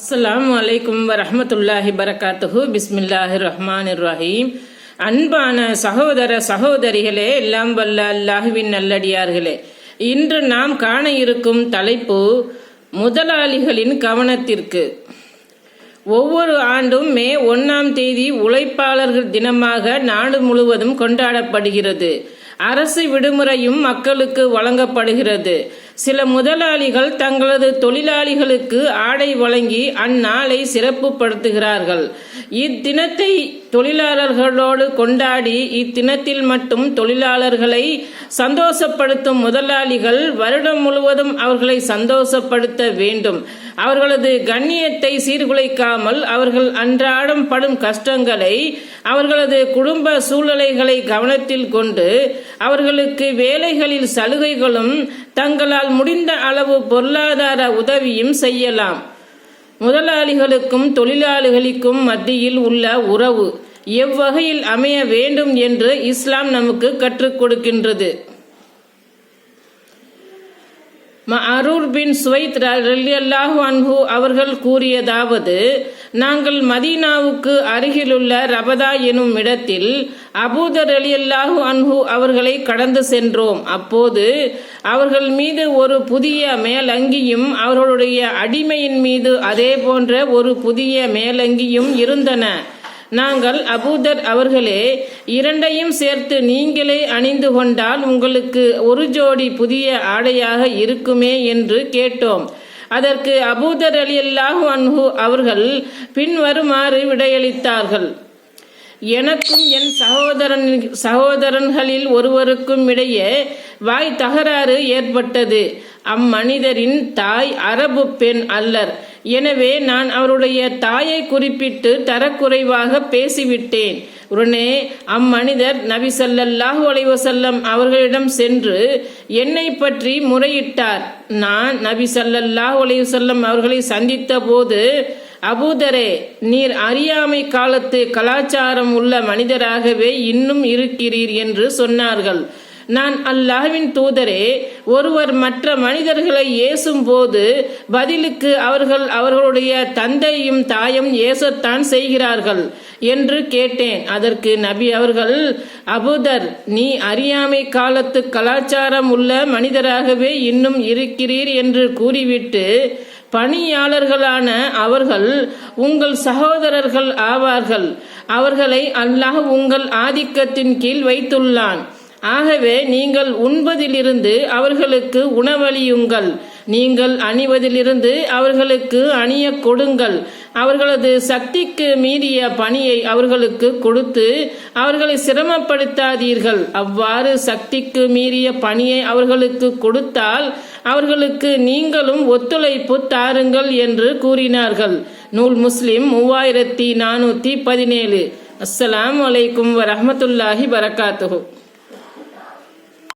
அஸ்லாம் அலைக்கும் வரமத்துல்லாஹி பரகாத்துஹு. பிஸ்மில்லாஹி ரஹ்மான் ரஹீம். அன்பான சகோதர சகோதரிகளே எல்லாம் வல்ல அல்லாஹுவின் நல்லடியார்களே. இன்று நாம் காண இருக்கும் தலைப்பு முதலாளிகளின் கவனத்திற்கு. ஒவ்வொரு ஆண்டும் மே ஒன்றாம் தேதி உழைப்பாளர்கள் தினமாக நாடு முழுவதும் கொண்டாடப்படுகிறது. அரசு விடுமுறையும் மக்களுக்கு வழங்கப்படுகிறது. சில முதலாளிகள் தங்களது தொழிலாளிகளுக்கு ஆடை வழங்கி அந்நாளை சிறப்புப்படுத்துகிறார்கள் இத்தினத்தை தொழிலாளர்களோடு கொண்டாடி இத்தினத்தில் மட்டும் தொழிலாளர்களை சந்தோஷப்படுத்தும் முதலாளிகள் வருடம் முழுவதும் அவர்களை சந்தோஷப்படுத்த வேண்டும். அவர்களது கண்ணியத்தை சீர்குலைக்காமல் அவர்கள் அன்றாடம் படும் கஷ்டங்களை அவர்களது குடும்ப சூழ்நிலைகளை கவனத்தில் கொண்டு அவர்களுக்கு வேலைகளில் சலுகைகளும் தங்களால் முடிந்த அளவு பொருளாதார உதவியும் செய்யலாம். முதலாளிகளுக்கும் தொழிலாளிகளுக்கும் மத்தியில் உள்ள உறவு எவ்வகையில் அமைய வேண்டும் என்று இஸ்லாம் நமக்கு கற்றுக் கொடுக்கின்றது. அரூர் பின் சுவைத் ரலியல்லாஹு அன்ஹு அவர்கள் கூறியதாவது நாங்கள் மதீனாவுக்கு அருகிலுள்ள ரபதா எனும் இடத்தில் அபூதர் அலியல்லாஹு அன்ஹு அவர்களை கடந்து சென்றோம். அப்போது அவர்கள் மீது ஒரு புதிய மேலங்கியும் அவர்களுடைய அடிமையின் மீது அதே போன்ற ஒரு புதிய மேலங்கியும் இருந்தன. நாங்கள் அபூதர் அவர்களே இரண்டையும் சேர்த்து நீங்களே அணிந்து கொண்டால் உங்களுக்கு ஒரு ஜோடி புதிய ஆடையாக இருக்குமே என்று கேட்டோம். அதற்கு அபூதர் அலி அல்லாஹு அன்ஹு அவர்கள் பின்வருமாறு விடையளித்தார்கள். எனக்கும் என் சகோதரன் சகோதரன்களில் ஒருவருக்கும் இடையே வாய் தகராறு ஏற்பட்டது. அம்மனிதரின் தாய் அரபு பெண் அல்லர். எனவே நான் அவருடைய தாயை குறிப்பிட்டு தரக்குறைவாக பேசிவிட்டேன். உடனே அம்மனிதர் நபி சல்லல்லாஹு அலைவசல்லம் அவர்களிடம் சென்று என்னை பற்றி முறையிட்டார். நான் நபி சல்லல்லாஹு அலைவசல்லம் அவர்களை சந்தித்த போது அபூதரே நீர் அறியாமை காலத்து கலாச்சாரம் உள்ள மனிதராகவே இன்னும் இருக்கிறீர் என்று சொன்னார்கள். நான் அல்லாஹ்வின் தூதரே ஒருவர் மற்ற மனிதர்களை ஏசும் போது பதிலுக்கு அவர்கள் அவர்களுடைய தந்தையும் தாயும் ஏசத்தான் செய்கிறார்கள் என்று கேட்டேன். அதற்கு நபி அவர்கள் அபுதர் நீ அறியாமை காலத்து கலாச்சாரம் உள்ள மனிதராகவே இன்னும் இருக்கிறீர் என்று கூறிவிட்டு பணியாளர்களான அவர்கள் உங்கள் சகோதரர்கள் ஆவார்கள். அவர்களை அல்லாஹ் உங்கள் ஆதிக்கத்தின் கீழ் வைத்துள்ளான். ஆகவே நீங்கள் உண்பதிலிருந்து அவர்களுக்கு உணவளியுங்கள். நீங்கள் அணிவதிலிருந்து அவர்களுக்கு அணிய கொடுங்கள். அவர்களது சக்திக்கு மீறிய பணியை அவர்களுக்கு கொடுத்து அவர்களை சிரமப்படுத்தாதீர்கள். அவ்வாறு சக்திக்கு மீறிய பணியை அவர்களுக்கு கொடுத்தால் அவர்களுக்கு நீங்களும் ஒத்துழைப்பு தாருங்கள் என்று கூறினார்கள். நூல் முஸ்லிம் மூவாயிரத்தி நானூற்றி பதினேழு. அஸ்ஸலாம் வலைக்கும் வரமத்துல்லாஹி வரகாத்துஹு